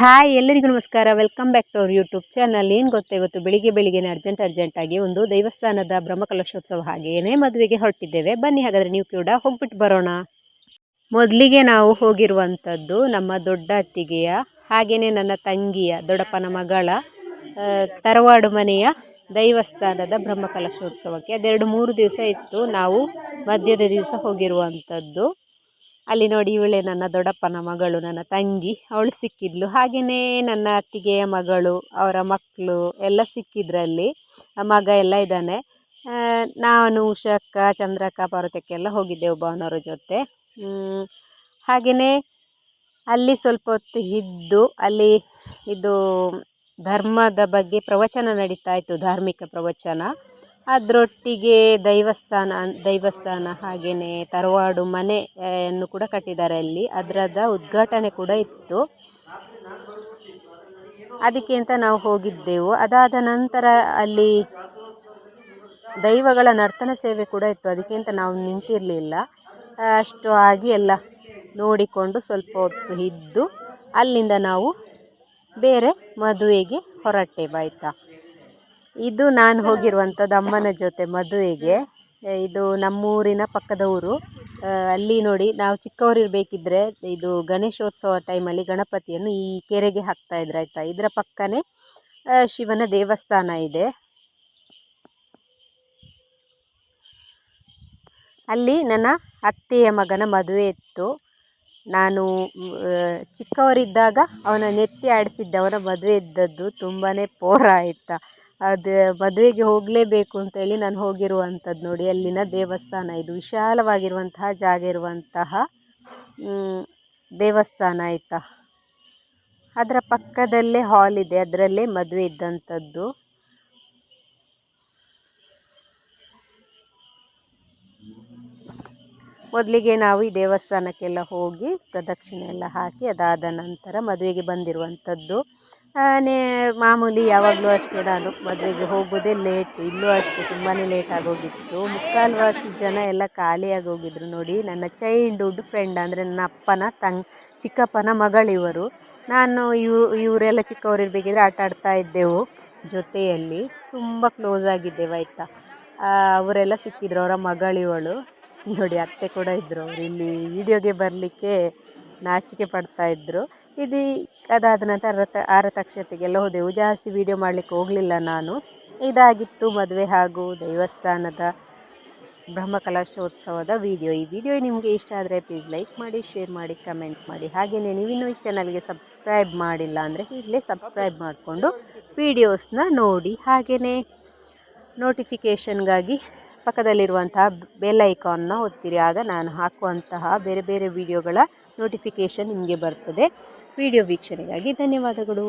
Hi, ಎಲ್ಲರಿಗೂ ನಮಸ್ಕಾರ. Welcome back to our YouTube channel. ಏನು ಗೊತ್ತಾ, ಇವತ್ತು ಬೆಳಿಗ್ಗೆ ಬೆಳಿಗ್ಗೆನೇ ಅರ್ಜೆಂಟ್ ಅರ್ಜೆಂಟಾಗಿ ಒಂದು ದೇವಸ್ಥಾನದ ಬ್ರಹ್ಮಕಲಶೋತ್ಸವ ಹಾಗೆಯೇ ಮದುವೆಗೆ ಹೊರಟಿದ್ದೇವೆ. ಬನ್ನಿ, ಹಾಗಾದರೆ ನೀವು ಕೂಡ ಹೋಗ್ಬಿಟ್ಟು ಬರೋಣ. ಮೊದಲಿಗೆ ನಾವು ಹೋಗಿರುವಂಥದ್ದು ನಮ್ಮ ದೊಡ್ಡ ಅತ್ತಿಗೆಯ ಹಾಗೆಯೇ ನನ್ನ ತಂಗಿಯ, ದೊಡ್ಡಪ್ಪನ ಮಗಳ ತರವಾಡು ಮನೆಯ ದೈವಸ್ಥಾನದ ಬ್ರಹ್ಮಕಲಶೋತ್ಸವಕ್ಕೆ ಅದೆರಡು ಮೂರು ದಿವಸ ಇತ್ತು ನಾವು ಮಧ್ಯದ ದಿವಸ ಹೋಗಿರುವಂಥದ್ದು. ಅಲ್ಲಿ ನೋಡಿ ಇವಳೇ ನನ್ನ ದೊಡ್ಡಪ್ಪನ ಮಗಳು, ನನ್ನ ತಂಗಿ. ಅವಳು ಸಿಕ್ಕಿದ್ಲು. ಹಾಗೆಯೇ ನನ್ನ ಅತ್ತಿಗೆಯ ಮಗಳು, ಅವರ ಮಕ್ಕಳು ಎಲ್ಲ ಸಿಕ್ಕಿದ್ರಲ್ಲಿ. ಮಗ ಎಲ್ಲ ಇದ್ದಾನೆ. ನಾನು, ಉಷಕ್ಕ, ಚಂದ್ರಕ್ಕ ಪರ್ವತಕ್ಕೆಲ್ಲ ಹೋಗಿದ್ದೆವು ಭಾವನವ್ರ ಜೊತೆ. ಹಾಗೆಯೇ ಅಲ್ಲಿ ಸ್ವಲ್ಪ ಹೊತ್ತು ಇದ್ದು, ಅಲ್ಲಿ ಇದು ಧರ್ಮದ ಬಗ್ಗೆ ಪ್ರವಚನ ನಡೀತಾ ಇತ್ತು, ಧಾರ್ಮಿಕ ಪ್ರವಚನ. ಅದರೊಟ್ಟಿಗೆ ದೈವಸ್ಥಾನ ದೈವಸ್ಥಾನ ಹಾಗೆಯೇ ತರವಾಡು ಮನೆಯನ್ನು ಕೂಡ ಕಟ್ಟಿದ್ದಾರೆ ಅಲ್ಲಿ. ಅದರದ ಉದ್ಘಾಟನೆ ಕೂಡ ಇತ್ತು. ಅದಕ್ಕೆ ಅಂತ ನಾವು ಹೋಗಿದ್ದೆವು. ಅದಾದ ನಂತರ ಅಲ್ಲಿ ದೈವಗಳ ನರ್ತನ ಸೇವೆ ಕೂಡ ಇತ್ತು. ಅದಕ್ಕೆ ಅಂತ ನಾವು ನಿಂತಿರಲಿಲ್ಲ. ಅಷ್ಟು ಆಗಿ ಎಲ್ಲ ನೋಡಿಕೊಂಡು ಸ್ವಲ್ಪ ಹೊತ್ತು ಇದ್ದು ಅಲ್ಲಿಂದ ನಾವು ಬೇರೆ ಮದುವೆಗೆ ಹೊರಟೆವಾಯ್ತಾ ಇದು ನಾನು ಹೋಗಿರುವಂಥದ್ದು ಅಮ್ಮನ ಜೊತೆ ಮದುವೆಗೆ. ಇದು ನಮ್ಮೂರಿನ ಪಕ್ಕದ ಊರು. ಅಲ್ಲಿ ನೋಡಿ, ನಾವು ಚಿಕ್ಕವರಿರಬೇಕಿದ್ರೆ ಇದು ಗಣೇಶೋತ್ಸವ ಟೈಮಲ್ಲಿ ಗಣಪತಿಯನ್ನು ಈ ಕೆರೆಗೆ ಹಾಕ್ತಾ ಇದ್ರು ಆಯಿತಾ? ಇದರ ಪಕ್ಕನೇ ಶಿವನ ದೇವಸ್ಥಾನ ಇದೆ. ಅಲ್ಲಿ ನನ್ನ ಅತ್ತೆಯ ಮಗನ ಮದುವೆ ಇತ್ತು. ನಾನು ಚಿಕ್ಕವರಿದ್ದಾಗ ಅವನ ನೆತ್ತಿ ಆಡಿಸಿದ್ದವನ ಮದುವೆ ಇದ್ದದ್ದು ತುಂಬಾ ಪೋರ ಆಯಿತಾ? ಅದು ಮದುವೆಗೆ ಹೋಗಲೇಬೇಕು ಅಂತೇಳಿ ನಾನು ಹೋಗಿರುವಂಥದ್ದು ನೋಡಿ, ಅಲ್ಲಿನ ದೇವಸ್ಥಾನ ಇದು. ವಿಶಾಲವಾಗಿರುವಂತಹ ಜಾಗ ಇರುವಂತಹ ದೇವಸ್ಥಾನ ಆಯಿತಾ? ಅದರ ಪಕ್ಕದಲ್ಲೇ ಹಾಲ್ ಇದೆ, ಅದರಲ್ಲೇ ಮದುವೆ ಇದ್ದಂಥದ್ದು. ಮೊದಲಿಗೆ ನಾವು ಈ ದೇವಸ್ಥಾನಕ್ಕೆಲ್ಲ ಹೋಗಿ ಪ್ರದಕ್ಷಿಣೆ ಎಲ್ಲ ಹಾಕಿ ಅದಾದ ನಂತರ ಮದುವೆಗೆ ಬಂದಿರುವಂಥದ್ದು. ನೇ ಮಾಮೂಲಿ ಯಾವಾಗಲೂ ಅಷ್ಟೇ, ನಾನು ಮದುವೆಗೆ ಹೋಗೋದೇ ಲೇಟು ಇಲ್ಲೂ ಅಷ್ಟೇ ತುಂಬಾ ಲೇಟ್ ಆಗೋಗಿತ್ತು. ಮುಕ್ಕಾಲ್ವಾಸಿ ಜನ ಎಲ್ಲ ಖಾಲಿಯಾಗಿ ಹೋಗಿದ್ರು ನೋಡಿ. ನನ್ನ ಚೈಲ್ಡ್ಹುಡ್ ಫ್ರೆಂಡ್ ಅಂದರೆ ನನ್ನ ಅಪ್ಪನ ತಂಗ್, ಚಿಕ್ಕಪ್ಪನ ಮಗಳಿವರು ನಾನು ಇವ್ರು, ಇವರೆಲ್ಲ ಚಿಕ್ಕವರಿರ್ಬೇಕಿದ್ರೆ ಆಟ ಆಡ್ತಾ ಇದ್ದೆವು ಜೊತೆಯಲ್ಲಿ. ತುಂಬ ಕ್ಲೋಸ್ ಆಗಿದ್ದೆವು, ಆಯಿತಾ? ಅವರೆಲ್ಲ ಸಿಕ್ಕಿದ್ರು, ಅವರ ಮಗಳಿವಳು. ನೋಡಿ, ಅತ್ತೆ ಕೂಡ ಇದ್ದರು ಅವರು. ಇಲ್ಲಿ ವಿಡಿಯೋಗೆ ಬರಲಿಕ್ಕೆ ನಾಚಿಕೆ ಪಡ್ತಾ ಇದ್ದರು ಇದು ಅದಾದ ನಂತರ ರಥ, ಆರತಕ್ಷತೆಗೆಲ್ಲ ಹೋದೆವು. ಜಾಸ್ತಿ ವೀಡಿಯೋ ಮಾಡಲಿಕ್ಕೆ ಹೋಗಲಿಲ್ಲ ನಾನು. ಇದಾಗಿತ್ತು ಮದುವೆ ಹಾಗೂ ದೇವಸ್ಥಾನದ ಬ್ರಹ್ಮಕಲಶೋತ್ಸವದ ವಿಡಿಯೋ ಈ ವಿಡಿಯೋ ನಿಮಗೆ ಇಷ್ಟ ಆದರೆ ಪ್ಲೀಸ್ ಲೈಕ್ ಮಾಡಿ ಶೇರ್ ಮಾಡಿ ಕಮೆಂಟ್ ಮಾಡಿ. ಹಾಗೆಯೇ ನೀವಿನ್ನೂ ಈ ಚಾನಲ್ಗೆ ಸಬ್ಸ್ಕ್ರೈಬ್ ಮಾಡಿಲ್ಲ ಅಂದರೆ ಈಗಲೇ ಸಬ್ಸ್ಕ್ರೈಬ್ ಮಾಡಿಕೊಂಡು ವೀಡಿಯೋಸ್ನ ನೋಡಿ. ಹಾಗೆಯೇ ನೋಟಿಫಿಕೇಷನ್ಗಾಗಿ ಪಕ್ಕದಲ್ಲಿರುವಂತಹ ಬೆಲ್ ಐಕಾನ್ನ ಒತ್ತಿರಿ. ಆಗ ನಾನು ಹಾಕುವಂತಹ ಬೇರೆ ಬೇರೆ ವಿಡಿಯೋಗಳ ನೋಟಿಫಿಕೇಷನ್ ನಿಮಗೆ ಬರ್ತದೆ. ವಿಡಿಯೋ ವೀಕ್ಷಣೆಗಾಗಿ ಧನ್ಯವಾದಗಳು.